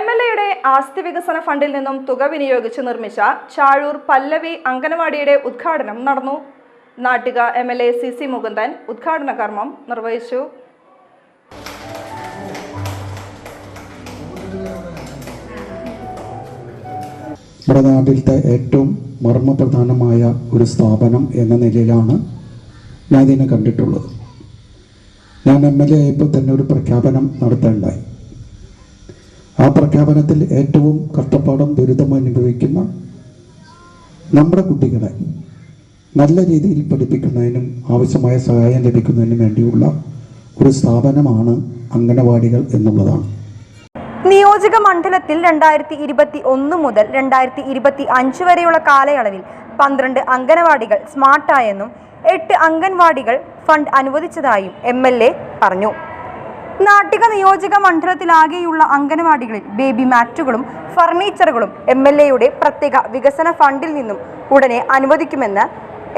M L എയുടെ ആസ്തി വികസന ഫണ്ടിൽ നിന്നും തുക വിനിയോഗിച്ച് നിർമ്മിച്ച ചാഴൂർ പല്ലവി അംഗനവാടിയുടെ ഉദ്ഘാടനം നടന്നു. Nattika M L A C C Mukundan ഉദ്ഘാടന കർമ്മം നിർവഹിച്ചു. നമ്മുടെ നാട്ടിലത്തെ ഏറ്റവും മർമ്മപ്രധാനമായ ഒരു സ്ഥാപനം എന്ന നിലയിലാണ് ഞാൻ ഇതിനെ കണ്ടിട്ടുള്ളത്. ഞാൻ എം എൽ എ ആയപ്പോൾ തന്നെ ഒരു പ്രഖ്യാപനം നടത്തേണ്ടായി. ആ പ്രഖ്യാപനത്തിൽ ഏറ്റവും കഷ്ടപ്പാടും ദുരിതം അനുഭവിക്കുന്ന നമ്മുടെ കുട്ടികളെ നല്ല രീതിയിൽ പഠിപ്പിക്കുന്നതിനും ആവശ്യമായ സഹായം ലഭിക്കുന്നതിനും വേണ്ടിയുള്ള ഒരു സ്ഥാപനമാണ് അംഗനവാടികൾ എന്നുള്ളതാണ്. നിയോജക മണ്ഡലത്തിൽ രണ്ടായിരത്തി ഇരുപത്തി ഒന്ന് മുതൽ രണ്ടായിരത്തി ഇരുപത്തി അഞ്ച് വരെയുള്ള കാലയളവിൽ പന്ത്രണ്ട് അംഗനവാടികൾ സ്മാർട്ടായെന്നും എട്ട് അംഗൻവാടികൾ ഫണ്ട് അനുവദിച്ചതായും എം പറഞ്ഞു. നാട്ടിക നിയോജക മണ്ഡലത്തിലാകെയുള്ള അംഗനവാടികളിൽ ബേബി മാറ്റുകളും ഫർണിച്ചറുകളും എം എൽ എയുടെ പ്രത്യേക വികസന ഫണ്ടിൽ നിന്നും ഉടനെ അനുവദിക്കുമെന്ന്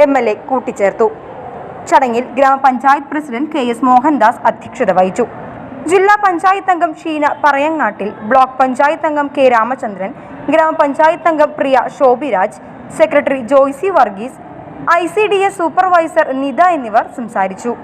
എം എൽ എ കൂട്ടിച്ചേർത്തു. ചടങ്ങിൽ ഗ്രാമപഞ്ചായത്ത് പ്രസിഡന്റ് കെ എസ് മോഹൻദാസ് അധ്യക്ഷത വഹിച്ചു. ജില്ലാ പഞ്ചായത്ത് അംഗം ഷീന പറയങ്ങാട്ടിൽ ബ്ലോക്ക് പഞ്ചായത്ത് അംഗം കെ രാമചന്ദ്രൻ ഗ്രാമപഞ്ചായത്ത് അംഗം Priya Shobhiraj secretary Joycy Varghese I supervisor Nitha എന്നിവർ സംസാരിച്ചു.